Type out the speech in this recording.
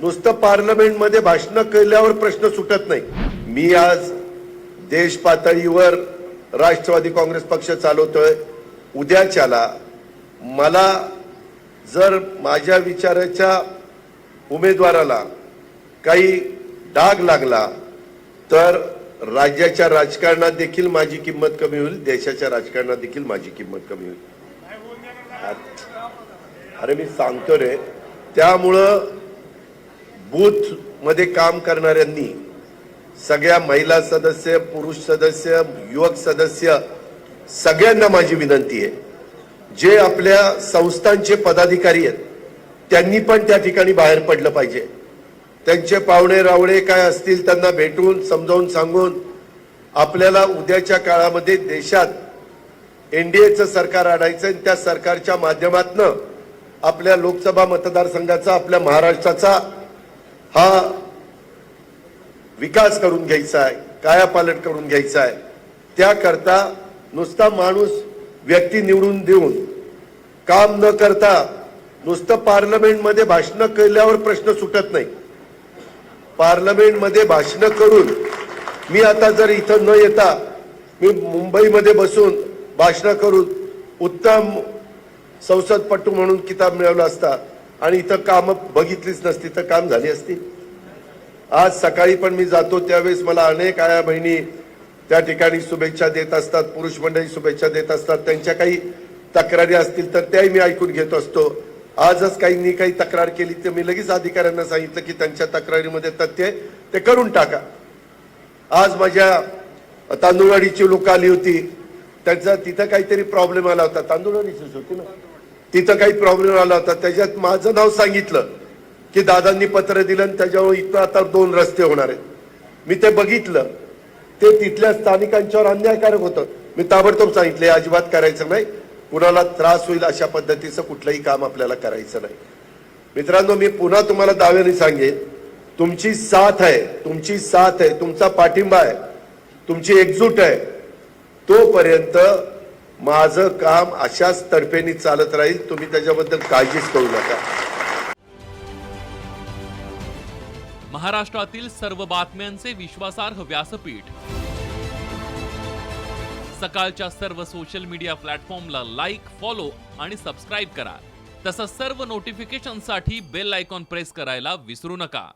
नुसतं पार्लमेंटमध्ये भाषण केल्यावर प्रश्न सुटत नाही. मी आज देश पातळीवर राष्ट्रवादी काँग्रेस पक्ष चालवतोय. उद्याच्याला मला जर माझ्या विचाराच्या उमेदवाराला काही डाग लागला तर राज्याच्या राजकारणात देखील माझी किंमत कमी होईल देशाच्या राजकारणात देखील माझी किंमत कमी होईल. अरे मी सांगतो रे. त्यामुळं बूथमध्ये काम करणाऱ्यांनी सगळ्या महिला सदस्य पुरुष सदस्य युवक सदस्य सगळ्यांना माझी विनंती आहे. जे आपल्या संस्थांचे पदाधिकारी आहेत त्यांनी पण त्या ठिकाणी बाहेर पडलं पाहिजे. त्यांचे पाहुणे रावळे काय असतील त्यांना भेटून समजावून सांगून आपल्याला उद्याच्या काळामध्ये देशात एनडीएचं सरकार आणायचं आणि त्या सरकारच्या माध्यमातनं आपल्या लोकसभा मतदारसंघाचा आपल्या महाराष्ट्राचा हा विकास करून घ्यायचा आहे कायापालट करून घ्यायचा आहे. त्याकरता नुसता माणूस व्यक्ती निवडून देऊन काम न करता नुसतं पार्लमेंटमध्ये भाषण केल्यावर प्रश्न सुटत नाही. पार्लमेंटमध्ये भाषणं करून मी आता जर इथं न येता मी मुंबईमध्ये बसून भाषणं करून उत्तम संसदपटू म्हणून किताब मिळवला असता आणि इथं काम बघितलीच नसती तर काम झाली असती. आज सकाळी पण मी जातो त्यावेळेस मला अनेक आया बहिणी त्या ठिकाणी शुभेच्छा देत असतात पुरुष मंडळी शुभेच्छा देत असतात. त्यांच्या काही तक्रारी असतील तर त्याही मी ऐकून घेत असतो. आजच काहींनी काही तक्रार केली तर मी लगेच अधिकाऱ्यांना सांगितलं की त्यांच्या तक्रारीमध्ये तथ्य ते करून टाका. आज माझ्या तांदूळवाडीची लोक आली होती. त्यांचा तिथं काहीतरी प्रॉब्लेम आला होता. तांदूळवाडीचीच होती ना? तिथं काही प्रॉब्लेम आला होता. त्याच्यात माझं नाव सांगितलं की दादांनी पत्र दिलं आणि त्याच्यावर इथं आता दोन रस्ते होणार आहेत. मी ते बघितलं. ते तिथल्या स्थानिकांच्यावर अन्यायकारक होतं. मी ताबडतोब सांगितले अजिबात करायचं नाही. कुणाला त्रास होईल अशा पद्धतीचं कुठलंही काम आपल्याला करायचं नाही. मित्रांनो मी पुन्हा तुम्हाला दाव्याने सांगेन. तुमची साथ आहे तुमची साथ आहे तुमचा पाठिंबा आहे तुमची एकजूट आहे. तोपर्यंत माझं काम अशाच तर्फेनी चालत राहील तुम्ही त्याच्याबद्दल काळजीच करू नका. महाराष्ट्रातील सर्व बातम्यांचे विश्वासार्ह व्यासपीठ. सकाळच्या सर्व सोशल मीडिया प्लॅटफॉर्मला लाईक फॉलो आणि सबस्क्राईब करा. तसंच सर्व नोटिफिकेशनसाठी बेल आयकॉन प्रेस करायला विसरू नका.